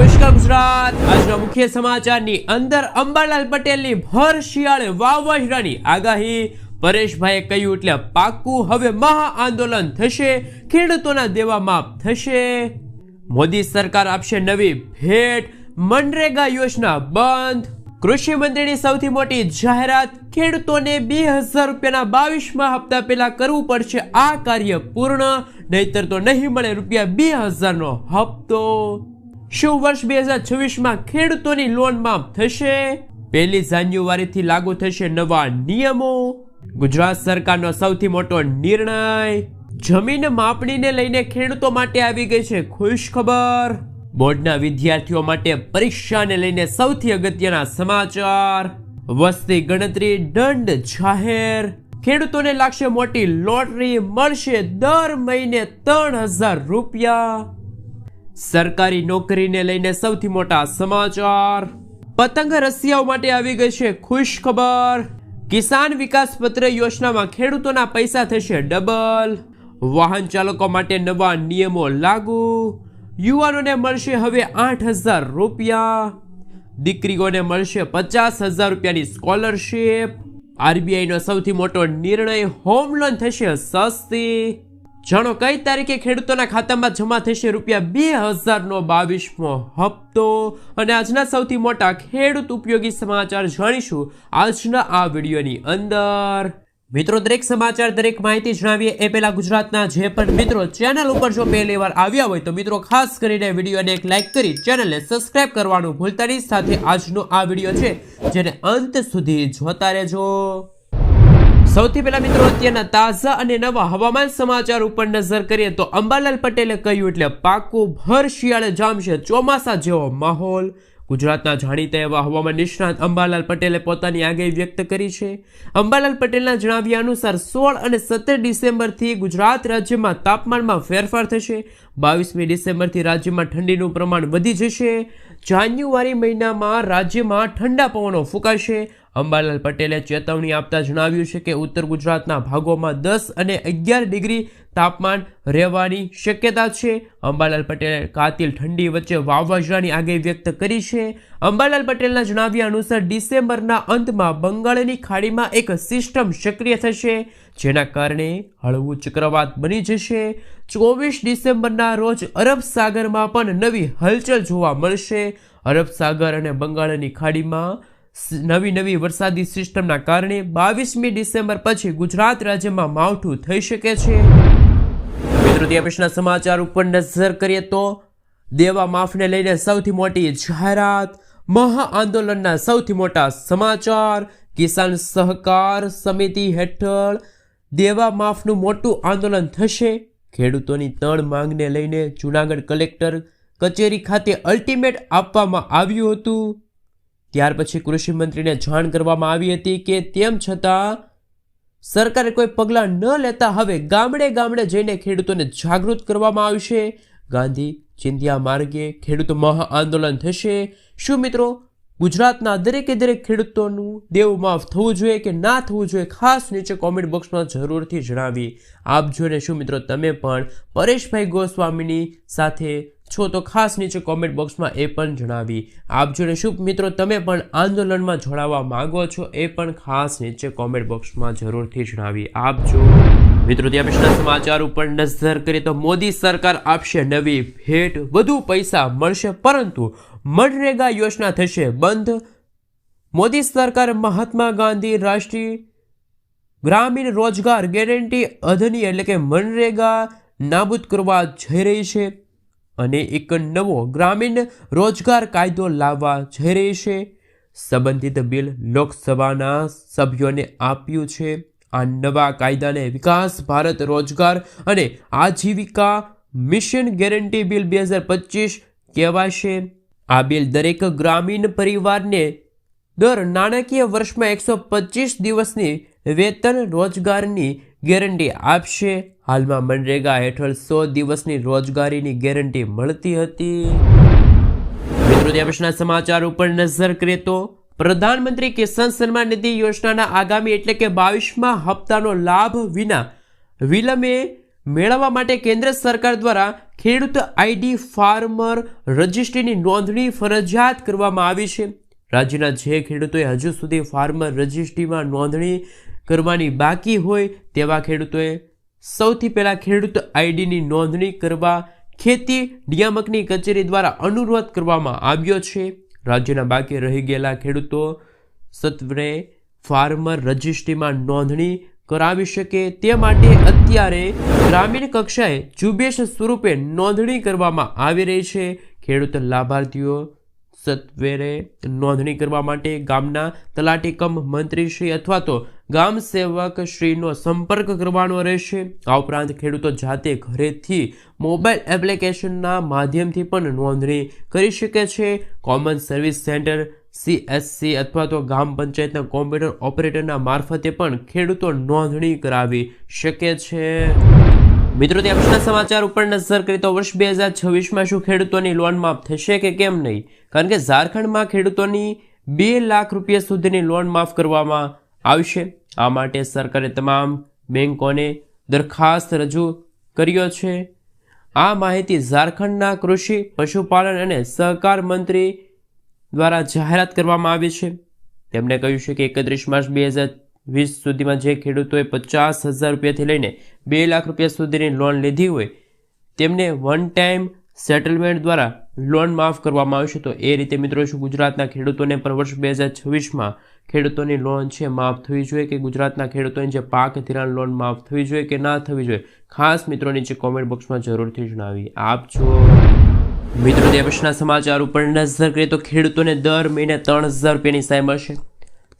નમસ્કાર ગુજરાત. આજના મુખ્ય સમાચારની અંદર અંબાલાલ પટેલની ભર શિયાળે વાવાઝોડાની આગાહી. પરેશભાઈએ કહ્યું એટલે પાક્કું હવે મહા આંદોલન થશે, ખેડૂતોના દેવા માફ થશે. મોદી સરકાર આપશે નવી ભેટ, મનરેગા યોજના બંધ. કૃષિ મંત્રીની સૌથી મોટી જાહેરાત, ખેડૂતોને બે હજાર રૂપિયાના બાવીસમાં હપ્તા પહેલા કરવું પડશે. આ કાર્ય પૂર્ણ, નહીતર તો નહીં મળે રૂપિયા બે હજારનો હપ્તો. શું વર્ષ બે હજાર છવ્વીસમાં ખેડૂતોની લોન માફ થશે? પહેલી જાન્યુઆરીથી લાગુ થશે નવા નિયમો. ગુજરાત સરકારનો સૌથી મોટો નિર્ણય. જમીન માપણીને લઈને ખેડૂતો માટે આવી ગઈ છે ખુશ ખબર બોર્ડના વિદ્યાર્થીઓ માટે પરીક્ષાને લઈને સૌથી અગત્યના સમાચાર. વસ્તી ગણતરી દંડ જાહેર. ખેડૂતોને લાગશે મોટી લોટરી, મળશે દર મહિને ત્રણ હજાર રૂપિયા. સરકારી નોકરીને લઈને સૌથી મોટા સમાચાર. પતંગ રસિયાઓ માટે આવી ગઈ છે ખુશ ખબર. કિસાન વિકાસ પત્ર યોજનામાં ખેડૂતોના પૈસા થશે ડબલ. વાહન ચાલકો માટે નવા નિયમો લાગુ. યુવાનોને મળશે હવે આઠ હજાર રૂપિયા. દીકરીઓને મળશે પચાસ હજાર રૂપિયાની સ્કોલરશીપ. આરબીઆઈનો સૌથી મોટો નિર્ણય હોમ લોન થશે સસ્તી. જાણો કઈ તારીખે ખેડૂતોના ખાતામાં જમા થશે રૂપિયા બે હજારનો બાવીસમો હપ્તો? અને આજના સૌથી મોટા ખેડૂત ઉપયોગી સમાચાર જાણીશું આજના આ વિડીયોની અંદર. મિત્રો, દરેક સમાચાર, દરેક માહિતી જણાવીએ એ પહેલાં ગુજરાતના જે પણ મિત્રો ચેનલ ઉપર જો પહેલી વાર આવ્યા હોય તો મિત્રો, ખાસ કરીને વિડીયોને એક લાઇક કરી ચેનલને સબસ્ક્રાઇબ કરવાનું ભૂલતા નહીં. સાથે આજનો આ વીડિયો છે, જેને અંત સુધી જોતા રહેજો. સૌથી પહેલા મિત્રો અત્યારના તાજા અને નવા હવામાન સમાચાર ઉપર નજર કરીએ તો અંબાલાલ પટેલે કહ્યું એટલે પાકું ભર શિયાળે જામશે ચોમાસા જેવો માહોલ. ગુજરાતના જાણીતા એવા હવામાન નિષ્ણાત અંબાલાલ પટેલે પોતાની આગાહી વ્યક્ત કરી છે. અંબાલાલ પટેલના જણાવ્યા અનુસાર સોળ અને સત્તર ડિસેમ્બરથી ગુજરાત રાજ્યમાં તાપમાનમાં ફેરફાર થશે. બાવીસમી ડિસેમ્બરથી રાજ્યમાં ઠંડીનું પ્રમાણ વધી જશે. જાન્યુઆરી મહિનામાં રાજ્યમાં ઠંડા પવનો ફૂંકાશે. અંબાલાલ પટેલે ચેતવણી આપતા જણાવ્યું છે કે ઉત્તર ગુજરાતના ભાગોમાં દસ અને અગિયાર ડિગ્રી તાપમાન રહેવાની શક્યતા છે. અંબાલાલ પટેલે કાતિલ ઠંડી વચ્ચે વાવાઝોડાની આગાહી વ્યક્ત કરી છે. અંબાલાલ પટેલના જણાવ્યા અનુસાર ડિસેમ્બરના અંતમાં બંગાળની ખાડીમાં એક સિસ્ટમ સક્રિય થશે, જેના કારણે હળવું ચક્રવાત બની જશે. ચોવીસ ડિસેમ્બરના રોજ અરબ સાગરમાં પણ નવી હલચલ જોવા મળશે. અરબ સાગર અને બંગાળની ખાડીમાં નવી નવી વરસાદી સિસ્ટમના કારણે બાવીસમી ડિસેમ્બર પછી ગુજરાત રાજ્યમાં માવઠું થઈ શકે છે. મિત્રો સમાચાર ઉપર નજર કરીએ તો દેવા માફને લઈને સૌથી મોટી જાહેરાત, મહા આંદોલનના સૌથી મોટા સમાચાર, કિસાન સહકાર સમિતિ હેઠળ દેવા માફનું મોટું આંદોલન થશે. ખેડૂતોની ત્રણ માંગને લઈને જૂનાગઢ કલેક્ટર કચેરી ખાતે અલ્ટિમેટ આપવામાં આવ્યું હતું. ત્યાર પછી કૃષિ મંત્રીને જાણ કરવામાં આવી હતી કે તેમ છતાં સરકારે કોઈ પગલાં ન લેતા હવે ગામડે ગામડે જઈને ખેડૂતોને જાગૃત કરવામાં આવશે. ગાંધી ચિંધ્યા માર્ગે ખેડૂતો મહા આંદોલન થશે. શું મિત્રો ગુજરાતના દરેકે દરેક ખેડૂતોનું દેવું માફ થવું જોઈએ કે ના થવું જોઈએ ખાસ નીચે કોમેન્ટ બોક્સમાં જરૂરથી જણાવી. આપજો ને શું મિત્રો તમે પણ પરેશભાઈ ગોસ્વામીની સાથે છો તો ખાસ નીચે કોમેન્ટ બોક્સમાં એ પણ જણાવી. આપજો ને શું મિત્રો તમે પણ આંદોલનમાં જોડાવા માંગો છો એ પણ ખાસ નીચે કોમેન્ટ બોક્સમાં જરૂરથી જણાવી. આપજો મિત્રો ત્યાં સમાચાર ઉપર નજર કરીએ તો મોદી સરકાર આપશે નવી ભેટ. વધુ પૈસા મળશે પરંતુ મનરેગા યોજના થશે બંધ. મોદી સરકાર મહાત્મા ગાંધી રાષ્ટ્રીય ગ્રામીણ રોજગાર ગેરંટી અધની એટલે કે મનરેગા નાબૂદ કરવા જઈ રહી છે અને એક નવો ગ્રામીણ રોજગાર કાયદો લાવવા જઈ રહી છે. સંબંધિત બિલ લોકસભાના સભ્યોને આપ્યું છે. આ નવા કાયદાને વિકાસ, ભારત રોજગાર અને આજીવિકા મિશન ગેરંટી બિલ બે હજાર પચીસ કહેવાશે. આ બિલ દરેક ગ્રામીણ પરિવારને દર નાણાકીય વર્ષમાં એકસો પચીસ દિવસની વેતન રોજગારની ગેરંટી આપશે. હાલમાં મનરેગા હેઠળ સો દિવસની રોજગારીની ગેરંટી મળતી હતી. મિત્રો ત્યાં સમાચાર ઉપર નજર કરીએ તો પ્રધાનમંત્રી કિસાન સન્માન નિધિ યોજનાના આગામી એટલે કે બાવીસમાં હપ્તાનો લાભ વિના વિલંબે મેળવવા માટે કેન્દ્ર સરકાર દ્વારા ખેડૂત આઈડી ફાર્મર રજિસ્ટ્રીની નોંધણી ફરજિયાત કરવામાં આવી છે. રાજ્યના જે ખેડૂતોએ હજુ સુધી ફાર્મર રજિસ્ટ્રીમાં નોંધણી કરવાની બાકી હોય તેવા ખેડૂતોએ સૌથી પહેલાં ખેડૂત આઈડીની નોંધણી કરવા ખેતી નિયામકની કચેરી દ્વારા અનુરોધ કરવામાં આવ્યો છે. રાજ્યના બાકી રહી ગયેલા ખેડૂતો સત્વરે ફાર્મર રજિસ્ટ્રીમાં નોંધણી કરાવી શકે તે માટે અત્યારે ગ્રામીણ કક્ષાએ ઝુંબેશ સ્વરૂપે નોંધણી કરવામાં આવી રહી છે. ખેડૂત લાભાર્થીઓ સત્વરે નોંધણી કરવા માટે ગામના તલાટી કમ મંત્રીશ્રી અથવા તો ગામ સેવક શ્રીનો સંપર્ક કરવાનો રહેશે. આ ઉપરાંત ખેડૂતો જાતે ઘરેથી મોબાઈલ એપ્લિકેશનના માધ્યમથી પણ નોંધણી કરી શકે છે. કોમન સર્વિસ સેન્ટર સીએસસી અથવા તો ગામ પંચાયતના કોમ્પ્યુટર ઓપરેટરના મારફતે પણ ખેડૂતો નોંધણી કરાવી શકે છે. મિત્રો, ત્યાં પછીના સમાચાર ઉપર નજર કરી તો વર્ષ બે હજાર છવ્વીસમાં શું ખેડૂતોની લોન માફ થશે કે કેમ નહીં? કારણ કે ઝારખંડમાં ખેડૂતોની બે લાખ રૂપિયા સુધીની લોન માફ કરવામાં આવશે. આ માટે સરકારે તમામ બેંકોને દરખાસ્ત રજૂ કર્યો છે. આ માહિતી ઝારખંડના કૃષિ, પશુપાલન અને સહકાર મંત્રી દ્વારા જાહેરાત કરવામાં આવી છે. તેમણે કહ્યું છે કે એકત્રીસ માર્ચ બે હજાર વીસ સુધીમાં જે ખેડૂતોએ પચાસ હજાર રૂપિયાથી લઈને બે લાખ રૂપિયા સુધીની લોન લીધી હોય, તેમને વન ટાઈમ સેટલમેન્ટ દ્વારા લોન માફ કરવામાં આવશે તો એ રીતે મિત્રો શું ગુજરાતના ખેડૂતોને પણ વર્ષ બે હજાર છવ્વીસમાં ખેડૂતોની લોન છે માફ થવી જોઈએ કે ગુજરાતના ખેડૂતોની જે પાક ધિરાણ લોન માફ થવી જોઈએ કે ના થવી જોઈએ? ખાસ મિત્રો નીચે કોમેન્ટ બોક્સમાં જરૂરથી જણાવી. આપજો મિત્રો પછીના સમાચાર ઉપર નજર કરીએ તો ખેડૂતોને દર મહિને ત્રણ હજાર રૂપિયાની સહાય મળશે.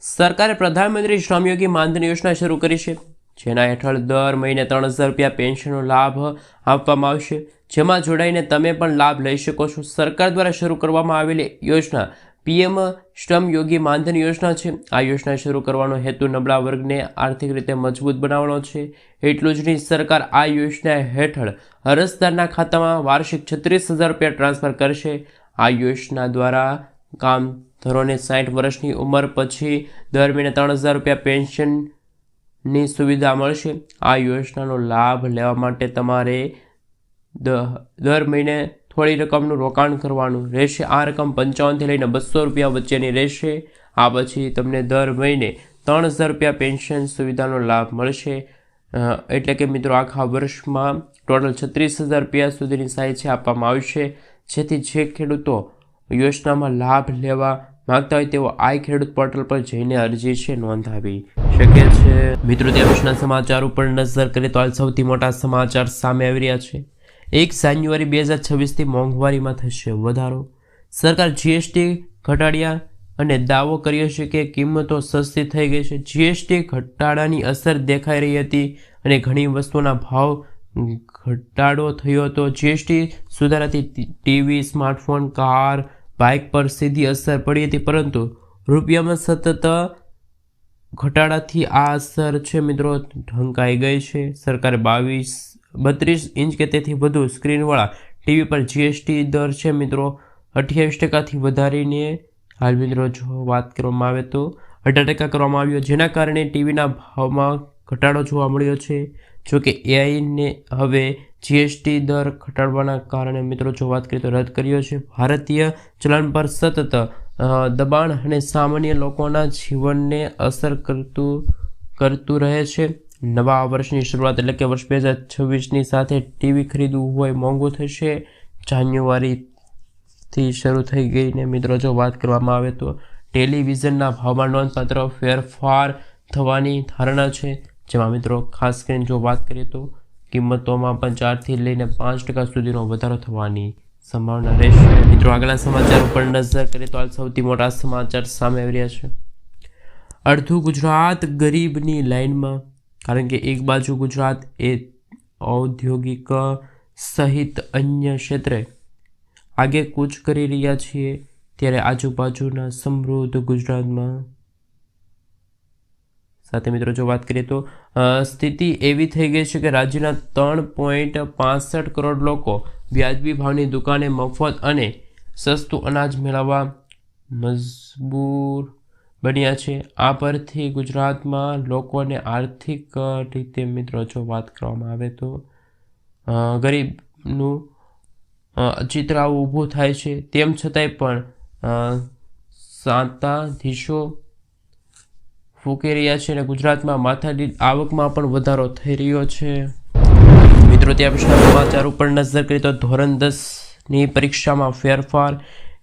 સરકારે પ્રધાનમંત્રી શ્રમયોગી માનધન યોજના શરૂ કરી છે, જેના હેઠળ દર મહિને ત્રણ હજાર રૂપિયા પેન્શનનો લાભ આપવામાં આવશે. જેમાં જોડાઈને તમે પણ લાભ લઈ શકો છો. સરકાર દ્વારા શરૂ કરવામાં આવેલી યોજના પીએમ શ્રમ યોગી માનધન યોજના છે. આ યોજના શરૂ કરવાનો હેતુ નબળા વર્ગને આર્થિક રીતે મજબૂત બનાવવાનો છે. એટલું જ નહીં, સરકાર આ યોજના હેઠળ અરજદારના ખાતામાં વાર્ષિક છત્રીસ હજાર રૂપિયા ટ્રાન્સફર કરશે. આ યોજના દ્વારા કામ સાઠ વર્ષની ઉંમર પછી દર મહિને ત્રણ હજાર રૂપિયા પેન્શનની સુવિધા મળશે. આ યોજનાનો લાભ લેવા માટે તમારે દર મહિને થોડી રકમનું રોકાણ કરવાનું રહેશે. આ રકમ પંચાવનથી લઈને બસો રૂપિયા વચ્ચેની રહેશે. આ પછી તમને દર મહિને ત્રણ હજાર રૂપિયા પેન્શન સુવિધાનો લાભ મળશે. એટલે કે મિત્રો આખા વર્ષમાં ટોટલ છત્રીસ હજાર રૂપિયા સુધીની સહાય આપવામાં આવશે જેથી જે ખેડૂતો યોજનામાં લાભ લેવા માગતા હોય તેઓ આઈ ખેડૂત પોર્ટલ પર જઈને અરજી છે નોંધાવી શકે છે. મિત્રો, ત્યાં સમાચાર ઉપર નજર કરીએ તો હાલ સૌથી મોટા સમાચાર સામે આવી રહ્યા છે. એક જાન્યુઆરી બે હજાર છવ્વીસથી મોંઘવારીમાં થશે વધારો. સરકાર જીએસટી ઘટાડ્યા અને દાવો કર્યો છે કે કિંમતો સસ્તી થઈ ગઈ છે. જીએસટી ઘટાડાની અસર દેખાઈ રહી હતી અને ઘણી વસ્તુઓના ભાવ ઘટાડો થયો હતો. જીએસટી સુધારાથી ટીવી, સ્માર્ટફોન, કાર, બાઇક પર સીધી અસર પડી હતી. પરંતુ રૂપિયામાં સતત ઘટાડાથી આ અસર છે મિત્રો, ઢંકાઈ ગઈ છે. સરકારે બાવીસ બત્રીસ ઇંચ કે તેથી વધુ સ્ક્રીનવાળા ટીવી પર જીએસટી દર છે મિત્રો. અઠ્યાવીસ ટકાથી વધારીને હાલ મિત્રો જો વાત કરવામાં આવે તો અઢાર ટકા કરવામાં આવ્યો જેના કારણે ટીવીના ભાવમાં ઘટાડો જોવા મળ્યો છે. જોકે એઆઈને હવે જીએસટી દર ઘટાડવાના કારણે મિત્રો જો વાત કરીએ તો રદ કર્યો છે. ભારતીય ચલણ પર સતત દબાણ અને સામાન્ય લોકોના જીવનને અસર કરતું કરતું રહે છે. નવા વર્ષની શરૂઆત એટલે કે વર્ષ બે હજાર છવ્વીસની સાથે ટીવી ખરીદવું હોય મોંઘું થશે. જાન્યુઆરીથી શરૂ થઈ ગઈ ને મિત્રો જો વાત કરવામાં આવે તો ટેલિવિઝનના ભાવમાં નોંધપાત્ર ફેરફાર થવાની ધારણા છે. જેમાં મિત્રો ખાસ કરીને જો વાત કરીએ તો કિંમતોમાં પણ ચારથી લઈને પાંચ ટકા સુધીનો વધારો થવાની સંભાવના રહેશે. મિત્રો આગલા સમાચાર ઉપર નજર કરીએ તો હાલ સૌથી મોટા સમાચાર સામે આવી રહ્યા છે. અડધું ગુજરાત ગરીબની લાઇનમાં કારણ કે એક બાજુ ગુજરાત એ ઔદ્યોગિક સહિત અન્ય ક્ષેત્રે આગે કૂચ કરી રહ્યા છીએ, ત્યારે આજુબાજુના સમૃદ્ધ ગુજરાતમાં. સાથે મિત્રો, જો વાત કરીએ તો સ્થિતિ એવી થઈ ગઈ છે કે રાજ્યના ત્રણ પોઈન્ટ પાસઠ કરોડ લોકો વ્યાજબી ભાવની દુકાને મફત અને સસ્તું અનાજ મેળવવા મજબૂર બન્યા છે. આ પરથી ગુજરાતમાં લોકોને આર્થિક રીતે મિત્રો જો વાત કરવામાં આવે તો ગરીબનું ચિત્ર આવું ઊભું થાય છે. તેમ છતાંય પણ સાતાધીશો ફૂંકી રહ્યા છે અને ગુજરાતમાં માથાદીઠ આવકમાં પણ વધારો થઈ રહ્યો છે. મિત્રો, ત્યાં પછીના સમાચાર ઉપર નજર કરીએ તો ધોરણ દસની પરીક્ષામાં ફેરફાર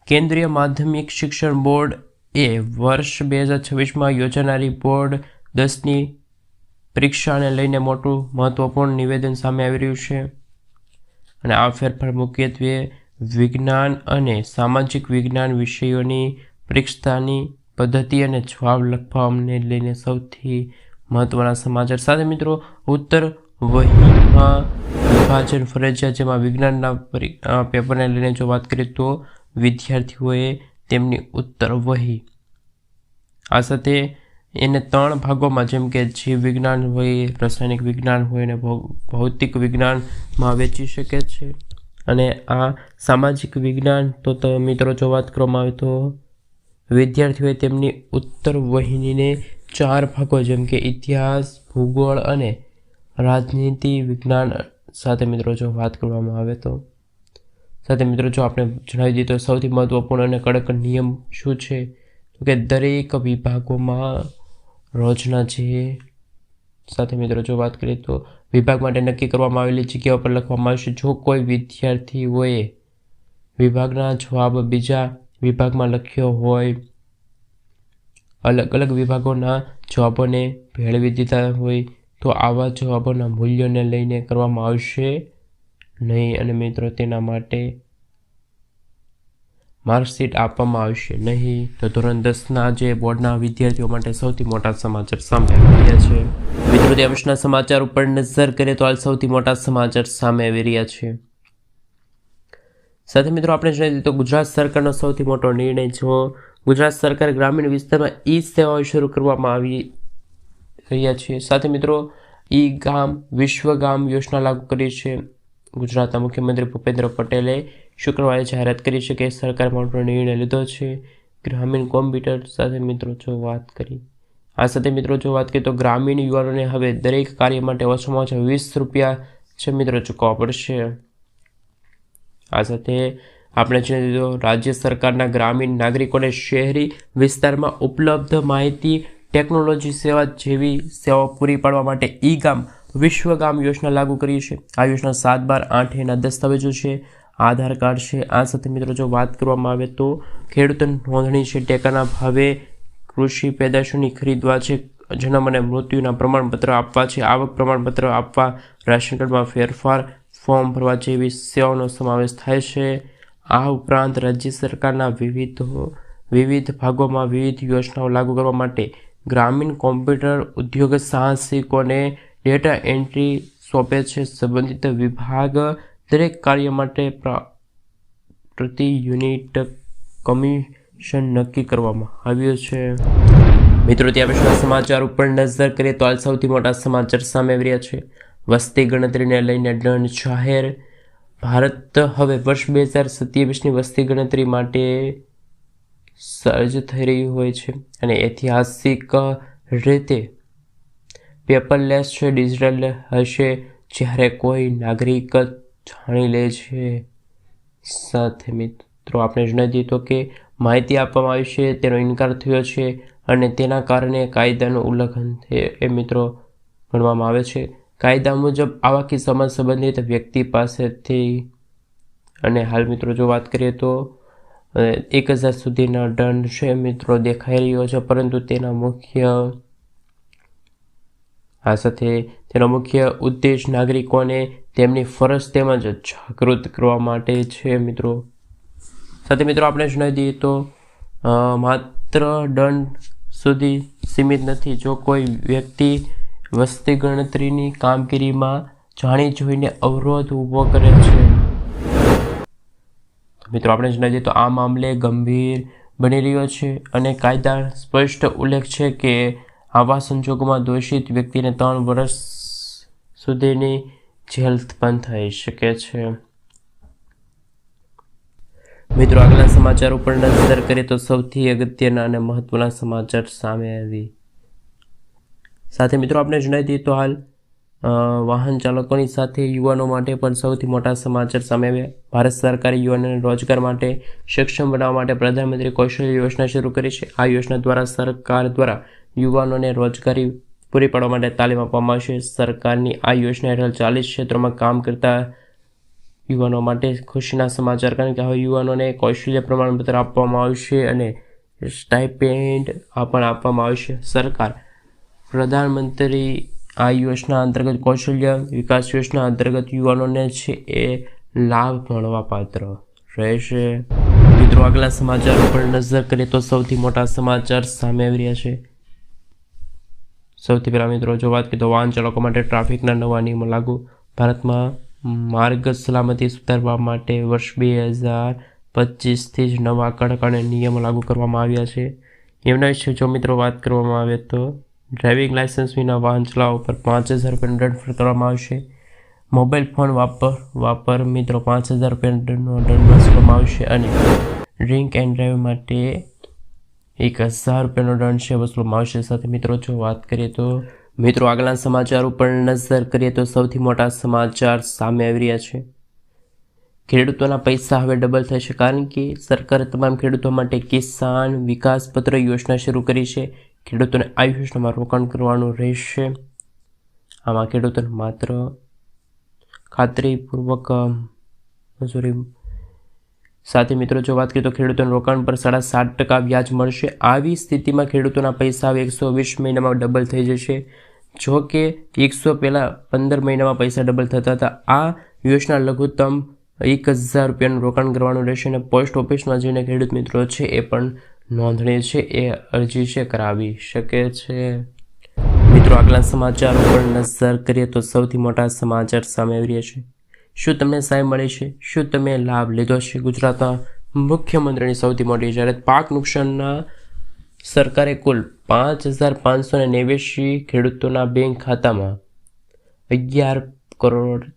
કેન્દ્રીય માધ્યમિક શિક્ષણ બોર્ડ એ વર્ષ બે હજાર છવ્વીસમાં યોજાનારી બોર્ડ દસની પરીક્ષાને લઈને મોટું મહત્વપૂર્ણ નિવેદન સામે આવી રહ્યું છે. અને આ ફેરફાર મુખ્યત્વે વિજ્ઞાન અને સામાજિક વિજ્ઞાન વિષયોની પરીક્ષાની પદ્ધતિ અને જવાબ લખવાને લઈને સૌથી મહત્વના સમાચાર. સાથે મિત્રો, ઉત્તર વહીમાં વિભાજન ફરજિયાત, જેમાં વિજ્ઞાનના પરી- પેપરને લઈને જો વાત કરીએ તો વિદ્યાર્થીઓએ તેમની ઉત્તર વહી. આ સાથે એને ત્રણ ભાગોમાં, જેમ કે જીવ વિજ્ઞાન હોય, રાસાયણિક વિજ્ઞાન હોય અને ભૌતિક વિજ્ઞાનમાં વેચી શકે છે. અને આ સામાજિક વિજ્ઞાન તો મિત્રો, જો વાત કરવામાં આવે તો વિદ્યાર્થીઓએ તેમની ઉત્તર વહિનીને ચાર ભાગો, જેમ કે ઇતિહાસ, ભૂગોળ અને રાજનીતિ વિજ્ઞાન સાથે મિત્રો, જો વાત કરવામાં આવે તો સાથે મિત્રો, જો આપણે જણાવી દઈએ તો સૌથી મહત્વપૂર્ણ અને કડક નિયમ શું છે? તો કે દરેક વિભાગોમાં રોજના જે સાથે મિત્રો, જો વાત કરીએ તો વિભાગ માટે નક્કી કરવામાં આવેલી જગ્યાઓ પર લખવામાં આવશે, જો કોઈ વિદ્યાર્થીઓએ વિભાગના જવાબ બીજા વિભાગમાં લખ્યો હોય, અલગ અલગ વિભાગોના જવાબોને ભેળવી દીધા હોય, તો આવા જવાબોના મૂલ્યોને લઈને કરવામાં આવશે. નહીં અને મિત્રો, તેના માટે માર્કશીટ આપવામાં આવશે નહીં. તો ધોરણ દસના જે બોર્ડના વિદ્યાર્થીઓ માટે સૌથી મોટા સમાચાર સામે આવી રહ્યા છે. મિત્રો, તે વર્ષના સમાચાર ઉપર નજર કરીએ તો હાલ સૌથી મોટા સમાચાર સામે આવી રહ્યા છે. સાથે મિત્રો, આપણે જણાવી દઈએ તો ગુજરાત સરકારનો સૌથી મોટો નિર્ણય જો ગુજરાત સરકાર ગ્રામીણ વિસ્તારમાં ઈ સેવાઓ શરૂ કરવામાં આવી રહ્યા છે. સાથે મિત્રો ઈ ગામ વિશ્વ ગામ યોજના લાગુ કરી છે. ગુજરાતના મુખ્યમંત્રી ભૂપેન્દ્ર પટેલે શુક્રવારે જાહેરાત કરી છે કે સરકાર મોટો નિર્ણય લીધો છે. ગ્રામીણ કોમ્પ્યુટર સાથે મિત્રો, જો વાત કરી. આ સાથે મિત્રો, જો વાત કરીએ તો ગ્રામીણ યુવાનોને હવે દરેક કાર્ય માટે ઓછામાં ઓછા વીસ રૂપિયા છે મિત્રો ચૂકવવા પડશે. આ સાથે આપણે જાણી દીધું રાજ્ય સરકારના ગ્રામીણ નાગરિકોને શહેરી વિસ્તારમાં ઉપલબ્ધ માહિતી, ટેકનોલોજી સેવા જેવી સેવાઓ પૂરી પાડવા માટે ઈ ગામ વિશ્વ ગામ યોજના લાગુ કરી છે આ યોજના સાત બાર આઠ એના દસ્તાવેજો છે. આધાર કાર્ડ છે. આ સાથે મિત્રો જો વાત કરવામાં આવે તો ખેડૂત નોંધણી છે. ટેકાના ભાવે કૃષિ પેદાશોની ખરીદવા છે. જન્મ અને મૃત્યુના પ્રમાણપત્ર આપવા છે. આવક પ્રમાણપત્ર આપવા, રાશન કાર્ડમાં ફેરફાર, ફોર્મ ભરવા જેવી સેવાઓનો સમાવેશ થાય છે. આ ઉપરાંત રાજ્ય સરકારના વિવિધ વિવિધ ભાગોમાં વિવિધ યોજનાઓ લાગુ કરવા માટે ગ્રામીણ કોમ્પ્યુટર ઉદ્યોગ સાહસિકોને ડેટા એન્ટ્રી સોંપે છે. સંબંધિત વિભાગ દરેક કાર્ય માટે પ્રા- પ્રતિ યુનિટ કમિશન નક્કી કરવામાં આવ્યું છે. મિત્રો, ત્યાં પછીના સમાચાર ઉપર નજર કરીએ તો હાલ સૌથી મોટા સમાચાર સામે આવી રહ્યા છે. વસ્તી ગણતરીને લઈને દંડ જાહેર. ભારત હવે વર્ષ બે હજાર સત્યાવીસની વસ્તી ગણતરી માટે સર્જ થઈ રહ્યું હોય છે અને ઐતિહાસિક રીતે પેપરલેસ છે, ડિજિટલ હશે, જ્યારે કોઈ નાગરિક જાણી લે છે. સાથે મિત્રો, આપણે જણાવી તો કે માહિતી આપવામાં આવી છે, તેનો ઇનકાર થયો છે અને તેના કારણે કાયદાનું ઉલ્લંઘન એ મિત્રો ગણવામાં આવે છે. કાયદા મુજબ આવા કિસ્સામાં સંબંધિત વ્યક્તિ પાસેથી અને હાલ મિત્રો જો વાત કરીએ તો એક હજાર સુધીના દંડ છે મિત્રો દેખાઈ રહ્યો છે, પરંતુ તેના મુખ્ય આ સાથે તેનો મુખ્ય ઉદ્દેશ નાગરિકોને તેમની ફરજ તેમજ જાગૃત કરવા માટે છે, મિત્રો. સાથે મિત્રો, આપણે જણાવી દઈએ તો માત્ર દંડ સુધી સીમિત નથી. જો કોઈ વ્યક્તિ વસ્તી ગણતરીની કામગીરીમાં જાણી જોઈને અવરોધ ઊભો કરે છે. મિત્રો, આપણે જણાવી દઈએ તો, આ મામલે ગંભીર બની રહ્યો છે અને કાયદા સ્પષ્ટ ઉલ્લેખ છે કે આવા સંજોગોમાં દોષિત વ્યક્તિને ત્રણ વર્ષ સુધીની જેલ પણ થઈ શકે છે. મિત્રો, આગલા સમાચાર ઉપર નજર કરીએ તો સૌથી અગત્યના અને મહત્વના સમાચાર સામે આવી. સાથે મિત્રો આપણે જણાવી દઈએ તો હાલ વાહન ચાલકોની સાથે યુવાનો માટે પણ સૌથી મોટા સમાચાર સામે આવ્યા. ભારત સરકારે યુવાનોને રોજગાર માટે સક્ષમ બનાવવા માટે પ્રધાનમંત્રી કૌશલ્ય યોજના શરૂ કરી છે. આ યોજના દ્વારા સરકાર દ્વારા યુવાનોને રોજગારી પૂરી પાડવા માટે તાલીમ આપવામાં આવશે. સરકારની આ યોજના હેઠળ ચાલીસ ક્ષેત્રોમાં કામ કરતા યુવાનો માટે ખુશીના સમાચાર, કારણ કે હવે યુવાનોને કૌશલ્ય પ્રમાણપત્ર આપવામાં આવશે અને સ્ટાઇપેન્ડ પણ આપવામાં આવશે. સરકાર, પ્રધાનમંત્રી આ યોજના અંતર્ગત કૌશલ્ય વિકાસ યોજના અંતર્ગત યુવાનોને છે એ લાભ મળવા પાત્ર રહેશે. મિત્રો, આગલા સમાચાર ઉપર નજર કરીએ તો સૌથી મોટા સમાચાર સામે આવી રહ્યા છે. સૌથી પહેલાં મિત્રો જો વાત કરીએ તો વાહન ચાલકો માટે ટ્રાફિકના નવા નિયમો લાગુ. ભારતમાં માર્ગ સલામતી સુધારવા માટે વર્ષ બે હજાર પચીસથી જ નવા કડક અને નિયમો લાગુ કરવામાં આવ્યા છે. એમના વિશે જો મિત્રો વાત કરવામાં આવે તો ડ્રાઇવિંગ લાઇસન્સ વિના વાહન ચલાવવા પર પાંચ હજાર રૂપિયાનો દંડ ફરકાવવામાં આવશે. મોબાઈલ ફોન વાપર વાપર મિત્રો પાંચ હજાર રૂપિયાનો દંડનો દંડ વસૂલવામાં આવશે અને ડ્રિંક એન્ડ ડ્રાઈવ માટે એક હજાર રૂપિયાનો દંડ છે. વસૂલવામાં આવશે સાથે મિત્રો, જો વાત કરીએ તો મિત્રો આગલા સમાચાર ઉપર નજર કરીએ તો સૌથી મોટા સમાચાર સામે આવી રહ્યા છે. ખેડૂતોના પૈસા હવે ડબલ થશે કારણ કે સરકારે તમામ ખેડૂતો માટે કિસાન વિકાસ પત્ર યોજના શરૂ કરી છે. ખેડૂતોને આ યોજનામાં રોકાણ કરવાનું રહેશે. આમાં ખેડૂતોને માત્ર ખાતરીપૂર્વક મજૂરી સાથે મિત્રો, જો વાત કરીએ તો ખેડૂતોને રોકાણ પર સાડા સાત ટકા વ્યાજ મળશે. આવી સ્થિતિમાં ખેડૂતોના પૈસા હવે એકસો વીસ મહિનામાં ડબલ થઈ જશે. જો કે એકસો પહેલાં પંદર મહિનામાં પૈસા ડબલ થતા હતા. આ યોજના લઘુત્તમ એક હજાર રૂપિયાનું રોકાણ કરવાનું રહેશે અને પોસ્ટ ઓફિસમાં જઈને ખેડૂત મિત્રો છે એ પણ નોંધણી છે, એ અરજી છે, કરાવી શકે છે. મિત્રો, આગલા સમાચાર પર નજર કરીએ તો સૌથી મોટા સમાચાર સામે આવી રહ્યા છે. શું તમને સહાય મળી છે? શું તમે લાભ લીધો છે ગુજરાતના મુખ્યમંત્રીની સૌથી મોટી જાહેરાત? પાક નુકસાનના સરકારે કુલ પાંચ હજાર પાંચસો ને નેવ્યાસી ખેડૂતોના બેંક ખાતામાં અગિયાર કરોડ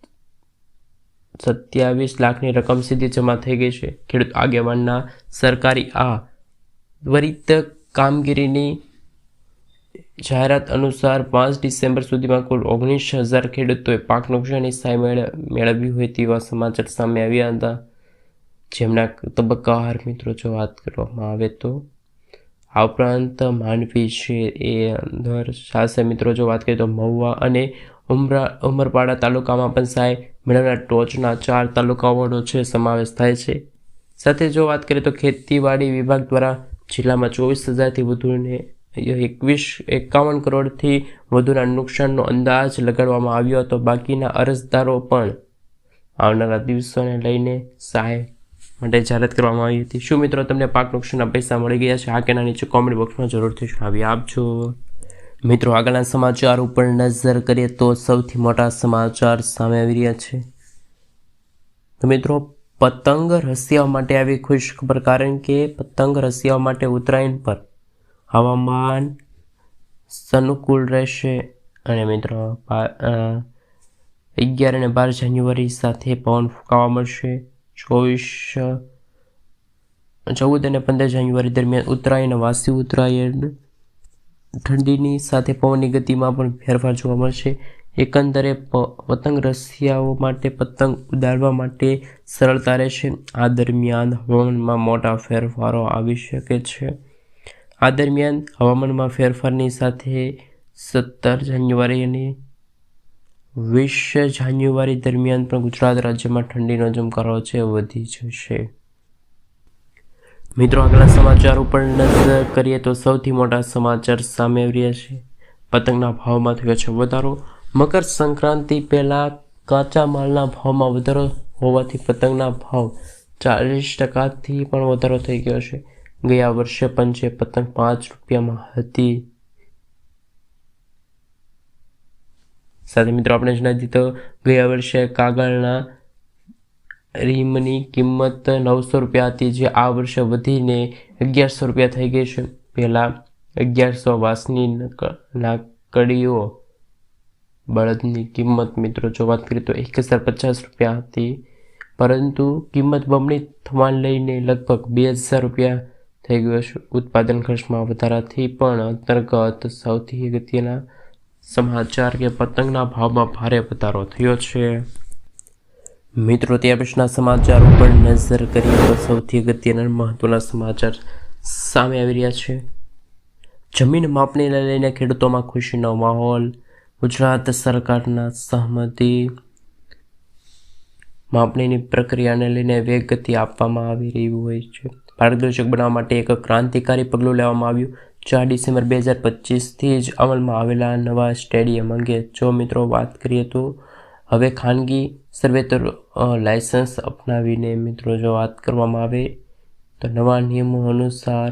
સત્યાવીસ લાખની રકમ સીધી જમા થઈ ગઈ છે. ખેડૂત આગેવાનના સરકારી આ ત્વરિત કામગીરીની જાહેરાત અનુસાર પાંચ ડિસેમ્બર સુધીમાં કુલ ઓગણીસ હજાર ખેડૂતોએ પાક નુકસાનની સહાય મેળ- મેળવી હોય તેવા સમાચાર સામે આવ્યા હતા. જેમના તબક્કાવાર મિત્રો, જો વાત કરવામાં આવે તો આ ઉપરાંત માંડવી છે એ અંદર સાથે મિત્રો, જો વાત કરીએ તો મહુવા અને ઉમરા, ઉમરપાડા તાલુકામાં પણ સહાય મેળવનાર ટોચના ચાર તાલુકાઓનો છે, સમાવેશ થાય છે. સાથે જો વાત કરીએ તો ખેતીવાડી વિભાગ દ્વારા જિલ્લામાં ચોવીસ હજારથી વધુને એકવીસ એકાવન કરોડથી વધુના નુકસાનનો અંદાજ લગાડવામાં આવ્યો હતો. બાકીના અરજદારો પણ આવનારા દિવસોને લઈને સહાય માટે જાહેરાત કરવામાં આવી હતી. શું મિત્રો તમને પાક નુકસાનના પૈસા મળી ગયા છે? આ કેના નીચે કોમેન્ટ બોક્સમાં જરૂરથી જણાવી આપજો. મિત્રો, આગળના સમાચાર ઉપર નજર કરીએ તો સૌથી મોટા સમાચાર સામે આવી રહ્યા છે. તો મિત્રો, પતંગ રસિયાઓ માટે આવી ખુશ ખબર કારણ કે પતંગ રસિયાઓ માટે ઉત્તરાયણ પર હવામાન સનુકૂળ રહેશે અને મિત્રો અગિયાર અને બાર જાન્યુઆરી સાથે પવન ફૂંકાવા મળશે. ચોવીસ ચૌદ અને પંદર જાન્યુઆરી દરમિયાન ઉત્તરાયણ, વાસી ઉત્તરાયણ ઠંડીની સાથે પવનની ગતિમાં પણ ફેરફાર જોવા મળશે. એકંદરે પતંગ રસિયાઓ માટે પતંગ ઉડાડવા માટે સરળતા રહેશે. આ દરમિયાન હવામાનમાં મોટા ફેરફારો આવી શકે છે. આ દરમિયાન હવામાનમાં ફેરફારની સાથે સત્તર જાન્યુઆરી અને વીસ જાન્યુઆરી દરમિયાન પણ ગુજરાત રાજ્યમાં ઠંડીનો જમકારો છે, વધી જશે. મિત્રો, આગલા સમાચાર ઉપર નજર કરીએ તો સૌથી મોટા સમાચાર સામે આવી રહ્યા છે. પતંગના ભાવમાં થયો છે વધારો. મકર સંક્રાંતિ પહેલાં કાચા માલના ભાવમાં વધારો હોવાથી પતંગના ભાવ ચાલીસ ટકાથી પણ વધારો થઈ ગયો છે. ગયા વર્ષે પંચે પતંગ પાંચ રૂપિયામાં હતી. સાથે મિત્રો આપણે જણાવી દીધો ગયા વર્ષે કાગળના રીમની કિંમત નવસો રૂપિયા હતી, જે આ વર્ષે વધીને અગિયારસો રૂપિયા થઈ ગઈ છે. પહેલાં અગિયારસો વાસની નાકડીઓ બળદની કિંમત મિત્રો જો વાત કરીએ તો એક હજાર પચાસ રૂપિયા હતી. પરંતુ કિંમત બમણી થવાને લઈને લગભગ બે હજાર રૂપિયા થઈ ગયો છે ઉત્પાદન ખર્ચમાં વધારાથી પણ અંતર્ગત સૌથી અગત્યના સમાચાર કે પતંગના ભાવમાં ભારે વધારો થયો છે. મિત્રો ત્યાં પછીના સમાચાર ઉપર નજર કરીએ તો સૌથી અગત્યના મહત્વના સમાચાર સામે આવી રહ્યા છે. જમીન માપણીને લઈને ખેડૂતોમાં ખુશીનો માહોલ. ગુજરાત સરકારના સહમતિ માપણીની પ્રક્રિયાને લઈને વેગગતિ આપવામાં આવી રહ્યું હોય છે. પારદર્શક બનાવવા માટે એક ક્રાંતિકારી પગલું લેવામાં આવ્યું. ચાર ડિસેમ્બર બે હજાર પચીસથી જ અમલમાં આવેલા નવા સ્ટેડિયમ અંગે જો મિત્રો વાત કરીએ તો હવે ખાનગી સર્વેતર લાયસન્સ અપનાવીને મિત્રો જો વાત કરવામાં આવે તો નવા નિયમો અનુસાર